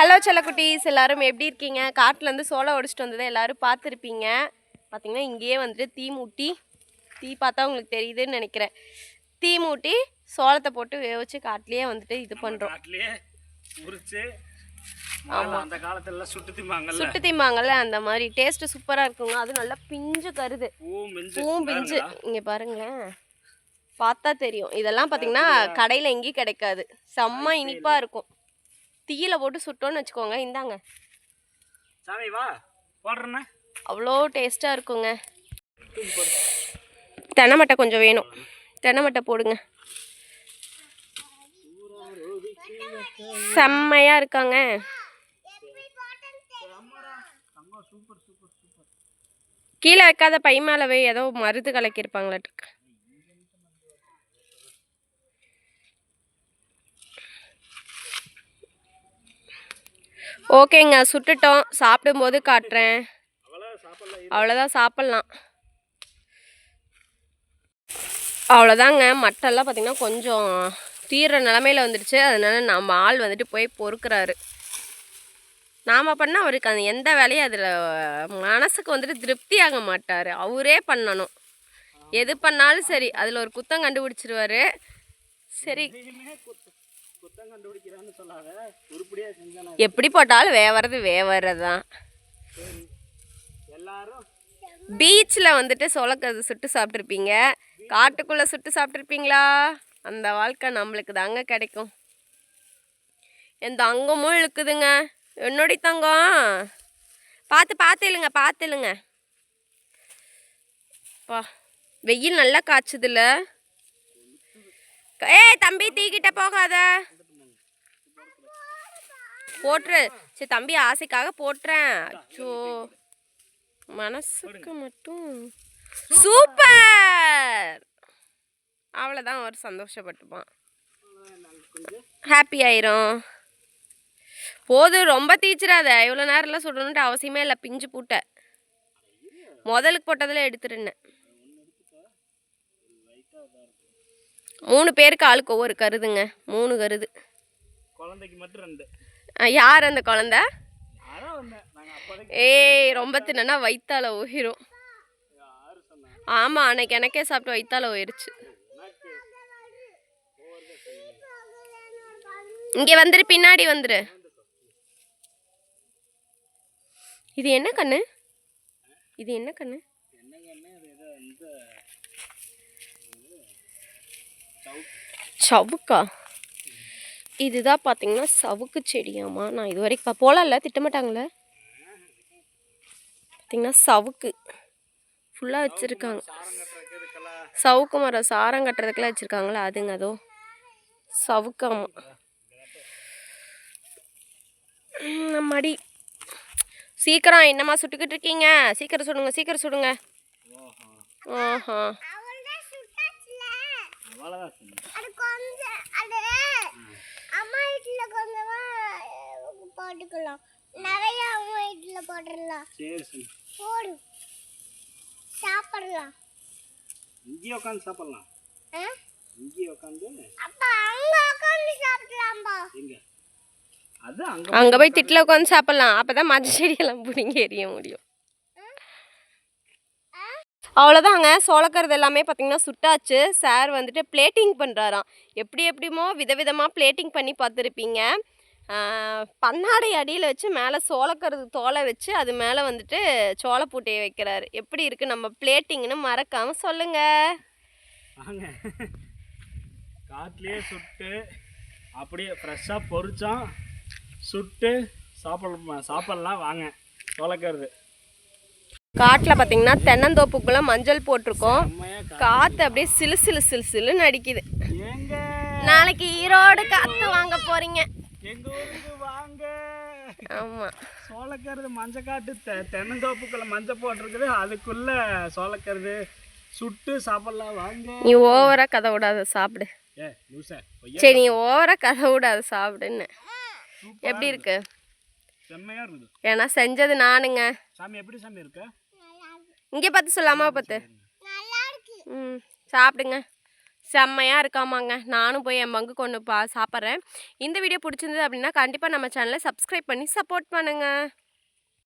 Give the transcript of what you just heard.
Hello செல்லக்குட்டீஸ். எல்லாரும் எப்படி இருக்கீங்க? காட்டிலேருந்து சோளம் உடைச்சிட்டு வந்ததை எல்லாரும் பார்த்துருப்பீங்க. பார்த்தீங்கன்னா இங்கேயே வந்துட்டு தீ மூட்டி தீ பார்த்தா உங்களுக்கு தெரியுதுன்னு நினைக்கிறேன். தீ மூட்டி சோளத்தை போட்டு வேவிச்சு காட்டிலேயே வந்துட்டு இது பண்ணுறோம் சுட்டு திம்பாங்கல்ல? அந்த மாதிரி. டேஸ்ட்டு சூப்பராக இருக்குங்க. அது நல்லா பிஞ்சு கருது. பூ மிஞ்சு. பூவும் பிஞ்சு இங்கே பாருங்களேன் பார்த்தா தெரியும். இதெல்லாம் பார்த்தீங்கன்னா கடையில் எங்கேயும் கிடைக்காது. செம்ம இனிப்பாக இருக்கும். தீயில போட்டு சுட்டோன்னு வச்சுக்கோங்க இந்தாங்க. சாமி வா போடுறேண்ணே. அவ்வளோ டேஸ்ட்டாக இருக்குங்க. தென்னமட்டை கொஞ்சம் வேணும். தென்னமட்டை போடுங்க. செம்மையாக இருக்காங்க. கீழே வைக்காத பை மேலே வை ஏதோ மருது கலக்கியிருப்பாங்களாட்டுருக்கு ஓகேங்க சுட்டுட்டோம். சாப்பிடும்போது காட்டுறேன். அவ்வளோதான் சாப்பிட்லாம். அவ்வளோதாங்க மட்டெல்லாம் பார்த்திங்கன்னா கொஞ்சம் தீர்ற நிலமையில வந்துடுச்சு அதனால நம்ம ஆள் வந்துட்டு போய் பொறுக்கிறாரு. நாம் பண்ணால் அவருக்கு அந்த எந்த வேலையும் அதில் மனசுக்கு வந்துட்டு திருப்தி ஆக மாட்டார். அவரே பண்ணணும். எது பண்ணாலும் சரி. அதில் ஒரு குத்தம் கண்டுபிடிச்சிருவாரு. சரி. குத்தம் கண்டுபிடிக்கிறான்னு சொல்லாத. உருப்படியா செஞ்சானா. எப்படி போட்டாலும் வேவறது வேவறது தான் எல்லாரும் பீச்சில் வந்துட்டு சொலக்கது சுட்டு சாப்பிட்ருப்பீங்க காட்டுக்குள்ளே சுட்டு சாப்பிட்ருப்பீங்களா அந்த வாழ்க்கை நம்மளுக்கு தாங்க கிடைக்கும். என் தங்கமும் இழுக்குதுங்க. என்னோட தங்கம்? பார்த்து பார்த்து இல்லைங்க பார்த்து இல்லைங்க பா வெயில் நல்லா காய்ச்சுதுல்ல ஏய் தம்பி தீக்கிட்ட போகாத. போட்டுரு. சரி தம்பி ஆசைக்காக போட்டுறேன். அச்சோ. மனசுக்கு மட்டும். சூப்பர்! அவ்வளோதான் ஒரு சந்தோஷப்பட்டுப்பான். ஹாப்பி ஆயிரும். போதும் ரொம்ப தீச்சிடாத இவ்வளோ நேரம்லாம் சொல்லணுன்ட்டு அவசியமே இல்லை பிஞ்சு பூட்ட. முதலுக்கு போட்டதில் எடுத்துருந்தேன் மூணு பேருக்கு ஆளுக்கு ஒவ்வொரு கருதுங்க. மூணு கருது. குழந்தைக்கு மட்டும் ரெண்டு. யார் அந்த குழந்தை? ஏய் ரொம்ப தின்னா வயித்தால உயிரும் ஆமாம் அன்னைக்கு எனக்கே சாப்பிட்டு வயித்தால உயிருச்சு இங்கே வந்துரு பின்னாடி வந்துரு. இது என்ன கண்ணு? இது என்ன கண்ணு என்னங்க என்ன அது ஏதோ இந்த சவுக்கா? இதுதான் பார்த்தீங்கன்னா சவுக்கு செடியாம்மா நான் இது வரைக்கும் போகலாம்ல திட்டமாட்டாங்களே? பார்த்தீங்கன்னா சவுக்கு. ஃபுல்லாக வச்சுருக்காங்க. சவுக்கு மரம் சாரம் கட்டுறதுக்கெல்லாம் வச்சுருக்காங்களா? அதுங்க அதோ சவுக்காமா மடி சீக்கிரம் என்னம்மா சுட்டுக்கிட்டு இருக்கீங்க? சீக்கிரம் சுடுங்க சீக்கிரம் சுடுங்க. ஆஹா. அவ்வளோதான் சொன்னேன் அது கொஞ்சம் அது அம்மா வீட்டில் கொஞ்சமா போட்டுக்கலாம். நிறைய அம்மா வீட்டில் போட்டுடலாம். சரி சரி. போடு. சாப்பிடலாம். இங்கேயே உட்காந்து சாப்பிட்லாம். ஆ? இங்கேயே உட்காந்து அப்ப அங்க உட்காந்து சாப்பிடலாம்பா. எங்க? அது அங்கே அங்கே போய் திட்டில் உட்காந்து சாப்பிட்லாம். அப்போ தான் மஞ்சள் செடியெல்லாம் பிடிங்க எறிய முடியும். அவ்வளோதாங்க சோளக்கருது எல்லாமே பார்த்தீங்கன்னா சுட்டாச்சு. சார் வந்துட்டு பிளேட்டிங் பண்ணுறாராம் எப்படி எப்படிமோ விதவிதமாக பிளேட்டிங் பண்ணி பார்த்துருப்பீங்க பன்னாடை அடியில் வச்சு மேலே சோளக்கருது தோலை வச்சு அது மேலே வந்துட்டு சோளப்பூட்டையை வைக்கிறாரு. எப்படி இருக்குது நம்ம பிளேட்டிங்னு மறக்காமல் சொல்லுங்கள் வாங்க. காட்டிலேயே சுட்டு அப்படியே ஃப்ரெஷ்ஷாக பொறிச்சோம் சுட்டு சாப்பிட சாப்பிட்லாம். வாங்க. சோளக்கருது காட்டில் பார்த்தீங்கன்னா தென்னந்தோப்புக்குள்ளே மஞ்சள் போட்டிருக்கோம். காற்று அப்படியே சிலு சிலு சிலு சிலுன்னு அடிக்குது. நாளைக்கு ஈரோடு காற்று வாங்க போகிறீங்க எங்க ஊருக்கு வாங்க. ஆமாம் சோளக்கருது மஞ்சள் காட்டு தெ தென்னந்தோப்புக்குள்ள மஞ்சள் போட்டிருக்குது. அதுக்குள்ள சோளக்கருது சுட்டு சாப்பிடலாம். வாங்க. நீ ஓவராக கதை விடாத சாப்பிடு. சரி நீ ஓவராக கதை விடாத சாப்பிடுன்னு. எப்படி இருக்கு? ஏன்னா செஞ்சது நானுங்க. சாமி எப்படி சாமி இருக்க? இங்கே பார்த்து சொல்லாமா பார்த்து. நல்லா இருக்கு ம் சாப்பிடுங்க. செம்மையாக இருக்காமாங்க. நானும் போய் என் பங்கு கொண்டு பா சாப்பிட்றேன். இந்த வீடியோ பிடிச்சிருந்தது அப்படின்னா கண்டிப்பாக நம்ம சேனலை சப்ஸ்கிரைப் பண்ணி சப்போர்ட் பண்ணுங்கள்